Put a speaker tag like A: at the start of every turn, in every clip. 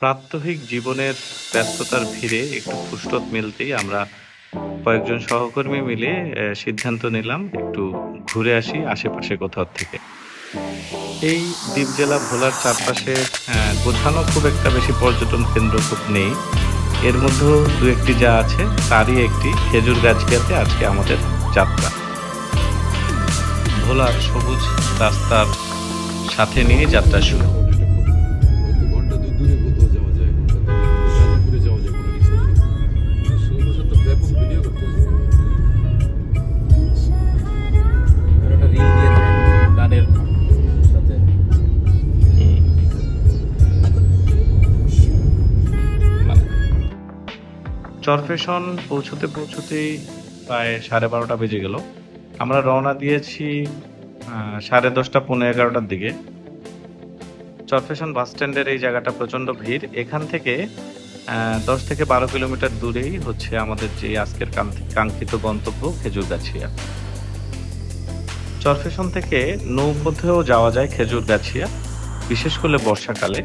A: প্রাত্যহিক জীবনের ব্যস্ততার ভিড়ে একটু ফুরসত মিলতেই আমরা কয়েকজন সহকর্মী মিলে সিদ্ধান্ত নিলাম একটু ঘুরে আসি আশেপাশে কোথাও থেকে। এই দ্বীপ জেলা ভোলার চারপাশে গোছানো খুব একটা বেশি পর্যটন কেন্দ্র খুব নেই। এর মধ্যেও দু একটি যা আছে, তারই একটি খেজুর গাছিয়াতে আজকে আমাদের যাত্রা। ভোলার সবুজ রাস্তার সাথে নিয়ে যাত্রা শুরু। চরফেশন পৌঁছতে পৌঁছতেই প্রায় সাড়ে বারোটা বেজে গেল। আমরা রওনা দিয়েছি সাড়ে দশটা পনেরো এগারোটার দিকে। চরফেশন বাস স্ট্যান্ডের এই জায়গাটা প্রচণ্ড ভিড়। এখান থেকে দশ থেকে বারো কিলোমিটার দূরেই হচ্ছে আমাদের যে আজকের কাঙ্ক্ষিত গন্তব্য খেজুরগাছিয়া চরফেশন থেকে নৌপথেও যাওয়া যায় খেজুরগাছিয়া বিশেষ করে বর্ষাকালে।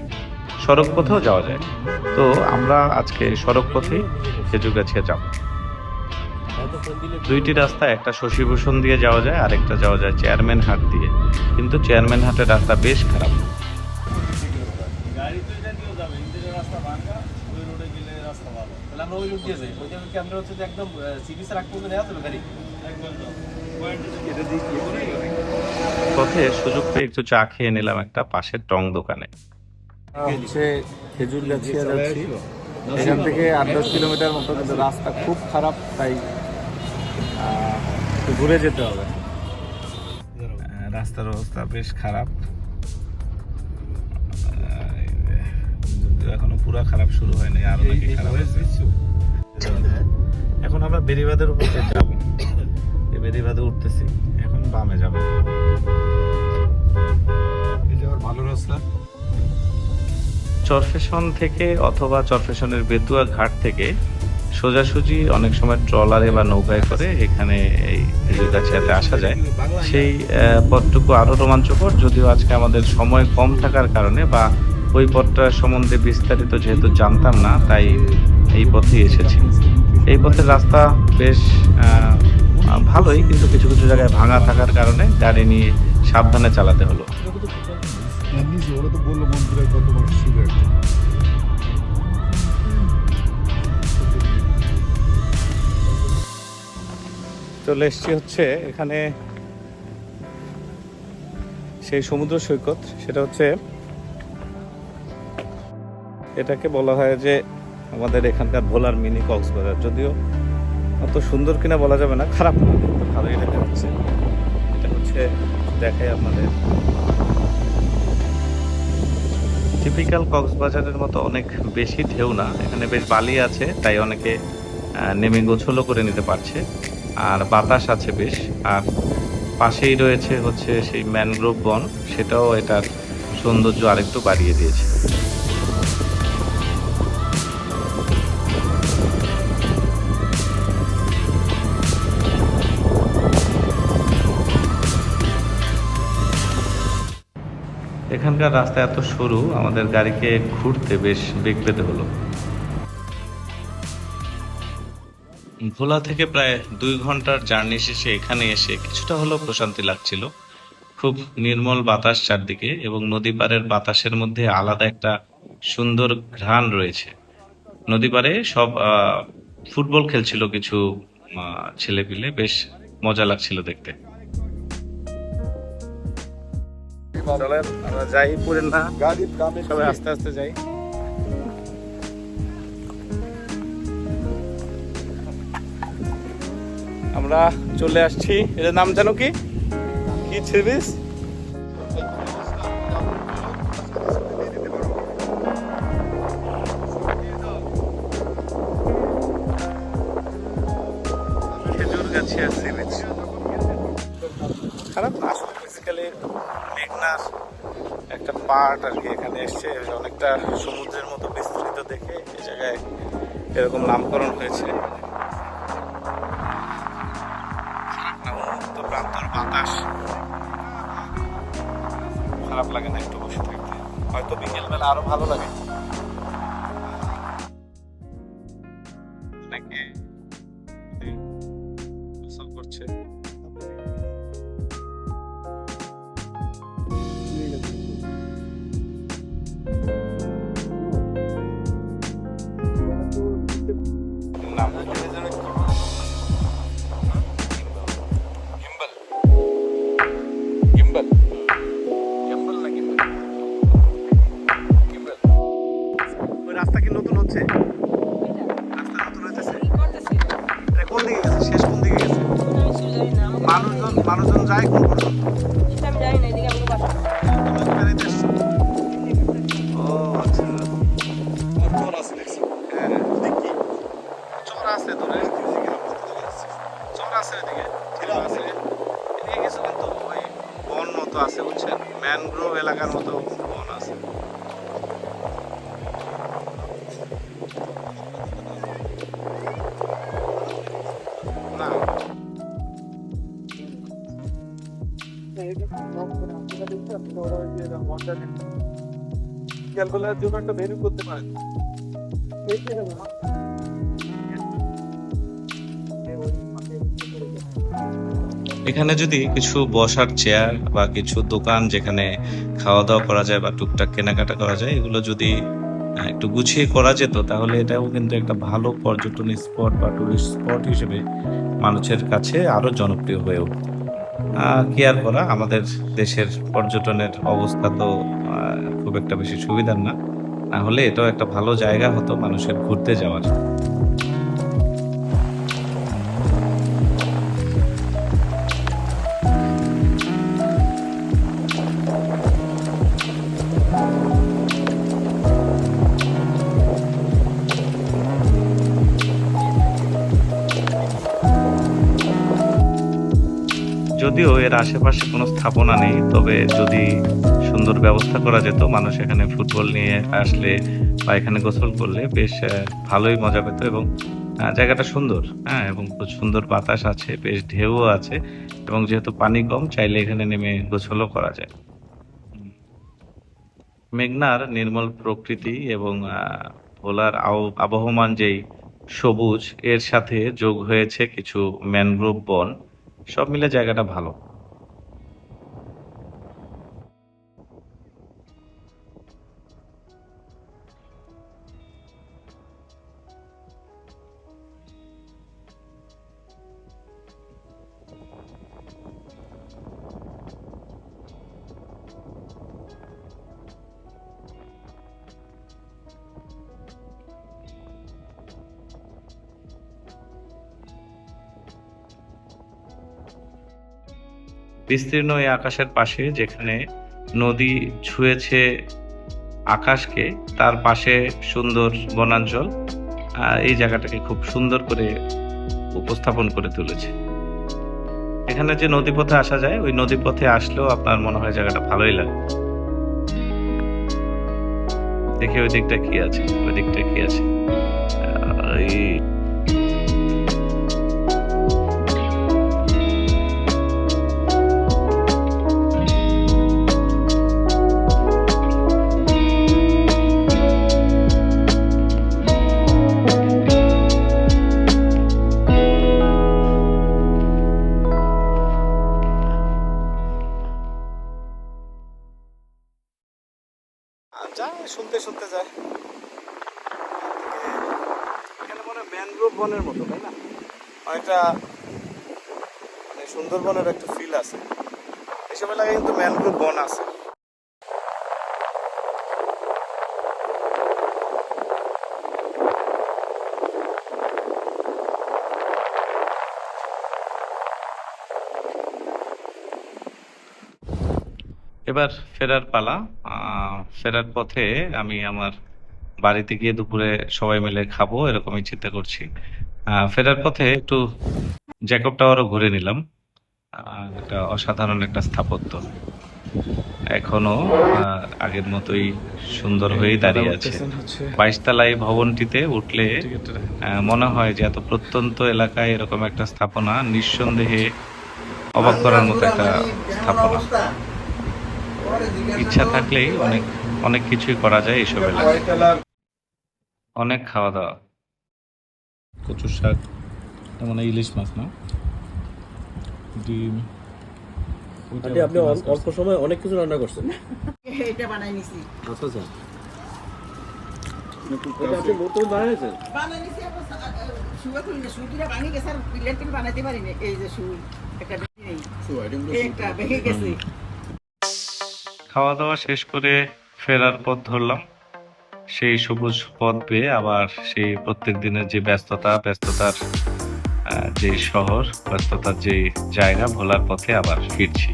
A: সড়ক পথেও যাওয়া যায়। তো আমরা আজকে সড়ক পথেই খেজুরগাছিয়া যাব। দুইটি রাস্তা একটা শশীভূষণ দিয়ে যাওয়া যায় আরেকটা যাওয়া যায় চেয়ারম্যান হাট দিয়ে। কিন্তু চেয়ারম্যান হাটের রাস্তা বেশ খারাপ। পথে সুযোগ পেয়ে একটু চা খেয়ে নিলাম একটা পাশের টং দোকানে।
B: হচ্ছে খেজুর গাছিয়া যাচ্ছি। এখান থেকে আট দশ কিলোমিটার মতো কিন্তু রাস্তা খুব খারাপ তাই ঘুরে যেতে হবে।
A: রাস্তার অবস্থা বেশ খারাপ। যদিও এখনও পুরো খারাপ শুরু হয়নি আরও নাকি খারাপ হয়েছে এখন আমরা বেরিবাদের উপর যাব। এই বেরিবাদে উঠতেছি এখন বামে যাব।
C: এই যাওয়ার ভালো রাস্তা।
A: চরফেশন থেকে অথবা চরফেশনের বেতুয়া ঘাট থেকে সোজাসুজি অনেক সময় ট্রলারে বা নৌকায় করে এখানে এই খেজুরগাছিয়াতে আসা যায়। সেই পথটুকু আরও রোমাঞ্চকর, যদিও আজকে আমাদের সময় কম থাকার কারণে বা ওই পথটা সম্বন্ধে বিস্তারিত যেহেতু জানতাম না, তাই এই পথে এসেছি। এই পথের রাস্তা বেশ ভালোই, কিন্তু কিছু কিছু জায়গায় ভাঙা থাকার কারণে গাড়ি নিয়ে সাবধানে চালাতে হলো।
C: বলল কত মাস ছিল
A: চলে এসছি হচ্ছে এখানে সেই সমুদ্র সৈকত, সেটা হচ্ছে এটাকে বলা হয় যে আমাদের এখানকার ভোলার মিনি কক্সবাজার। যদিও অত সুন্দর কিনা বলা যাবে না, খারাপ না, কিন্তু ভালোই দেখা যাচ্ছে। এটা হচ্ছে দেখাই আপনাদের। টিপিক্যাল কক্সবাজারের মতো অনেক বেশি ঢেউ না। এখানে বেশ বালি আছে, তাই অনেকে নেমে গোছলো করে নিতে পারছে। আর বাতাস আছে বেশ। আর পাশেই রয়েছে হচ্ছে সেই ম্যানগ্রোভ বন, সেটাও এটার সৌন্দর্য আরেকটু বাড়িয়ে দিয়েছে। এখানকার রাস্তা এত সরু, আমাদের গাড়িকে ঘুরতে বেশ বেগ পেতে হলো। ভোলা থেকে প্রায় দুই ঘণ্টার জার্নি শেষে এখানে এসে কিছুটা হলেও প্রশান্তি লাগছিল। খুব নির্মল বাতাস চারদিকে এবং নদী পাড়ের বাতাসের মধ্যে আলাদা একটা সুন্দর ঘ্রাণ রয়েছে। নদী পাড়ে সব ফুটবল খেলছিল কিছু ছেলেপিলে, বেশ মজা লাগছিল দেখতে। চলেন আমরা যাই পুরেন না। সবাই আস্তে আস্তে যাই। আমরা চলে আসছি। এটার নাম জানো কি? কি সিরিজ পার্ট আর কি এখানে এসছে অনেকটা সমুদ্রের মতো বিস্তৃত দেখে এই জায়গায় এরকম নামকরণ হয়েছে। প্রান্তর বাতাস। খারাপ লাগে না একটু বসে থাকতে। হয়তো বিকেলবেলা আরও ভালো লাগে। নাকি? করছে। হচ্ছে। কোন দিকে গেছে কোন দিকে গেছে? মানুষজন মানুষজন যায় কোন পর্যন্ত আচ্ছা। হ্যাঁ আছে দূরে চর আছে ওইদিকে ছিল আছে। এদিকে কিছু কিন্তু ওই বন মতো আছে, বুঝছেন? ম্যানগ্রোভ এলাকার মতো। এখানে যদি কিছু বসার চেয়ার বা কিছু দোকান যেখানে খাওয়া দাওয়া করা যায় বা টুকটাক কেনাকাটা করা যায়, এগুলো যদি একটু গুছিয়ে করা যেত, তাহলে এটাও কিন্তু একটা ভালো পর্যটন স্পট বা টুরিস্ট স্পট হিসেবে মানুষের কাছে আরও জনপ্রিয় হয়ে উঠত। আহ, কি আর করা? আমাদের দেশের পর্যটনের অবস্থা তো খুব একটা বেশি সুবিধার না। না হলে এটাও একটা ভালো জায়গা হতো মানুষের ঘুরতে যাওয়ার। যদিও এর আশেপাশে কোনো স্থাপনা নেই, তবে যদি সুন্দর ব্যবস্থা করা যেত, মানুষ এখানে ফুটবল নিয়ে আসলে বা এখানে গোসল করলে বেশ ভালোই মজা পেত এবং জায়গাটা সুন্দর হ্যাঁ এবং খুব সুন্দর বাতাস আছে, বেশ ঢেউও আছে এবং যেহেতু পানি কম, চাইলে এখানে নেমে গোসলও করা যায়। মেঘনার নির্মল প্রকৃতি এবং ভোলার আবহমান যেই সবুজ, এর সাথে যোগ হয়েছে কিছু ম্যানগ্রোভ বন। সব মিলে জায়গাটা ভালো। বিস্তীর্ণ এই আকাশের পাশে যেখানে নদী ছুঁয়েছে আকাশকে, তার পাশে সুন্দর বনাঞ্চল এই জায়গাটাকে খুব সুন্দর করে উপস্থাপন করে তুলেছে। এখানে যে নদীপথে আসা যায়, ওই নদীপথে আসলেও আপনার মনে হয় জায়গাটা ভালোই লাগে। দেখে ওই দিকটা কি আছে, ওই দিকটা কি আছে? এই শুনতে শুনতে যায়। এখানে মনে হয় ম্যানগ্রোভ বনের মতো, তাই না? অনেকটা মানে সুন্দরবনের একটা ফিল আছে। এসব এলাকায় কিন্তু ম্যানগ্রোভ বন আছে। এবার ফেরার পালা। ফেরার পথে আমি আমার বাড়িতে গিয়ে দুপুরে সবাই মিলে খাব এরকমই চিন্তা করছি। ফেরার পথে একটু জ্যাকব টাওয়ারও ঘুরে নিলাম। একটা অসাধারণ একটা স্থাপত্য। এখনও আগের মতোই সুন্দর হয়েই দাঁড়িয়ে আছে।
B: হচ্ছে
A: বাইশতলায় ভবনটিতে উঠলে মনে হয় যে এত প্রত্যন্ত এলাকায় এরকম একটা স্থাপনা নিঃসন্দেহে অবাক করার মতো একটা স্থাপনা। ইচ্ছা থাকলেই অনেক অনেক কিছুই করা যায় এইসব এলাকায় অনেক খাওয়া দাওয়া কচু শাক মানে ইলিশ মাছ না। ডিম
D: আন্টি আপনি অল্প সময় অনেক কিছু রান্না করছেন।
E: এটা বানাই নিছি।
D: আচ্ছা আচ্ছা। এটা আপনি নতুন বানিয়েছেন
E: বানাই নিছি আবার শুয়ে না শুয়ে ভাঙি গেছে আর পিলার টিল বানাইতে পারি না। এই যে শু একটা নেই। একটা ভেঙে গেছে।
A: খাওয়া দাওয়া শেষ করে ফেরার পথ ধরলাম। সেই সবুজ পথ পেয়ে আবার সেই প্রত্যেক দিনের যে ব্যস্ততা, ব্যস্ততার যে শহর, ব্যস্ততার যে জায়গা, ভোলার পথে আবার ফিরছি।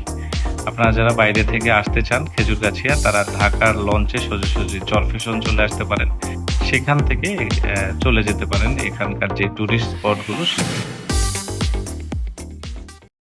A: আপনারা যারা বাইরে থেকে আসতে চান খেজুরগাছিয়া, তারা ঢাকার লঞ্চে সোজাসুজি চরফেশন চলে আসতে পারেন। সেখান থেকে চলে যেতে পারেন। এখানকার যে টুরিস্ট স্পটগুলো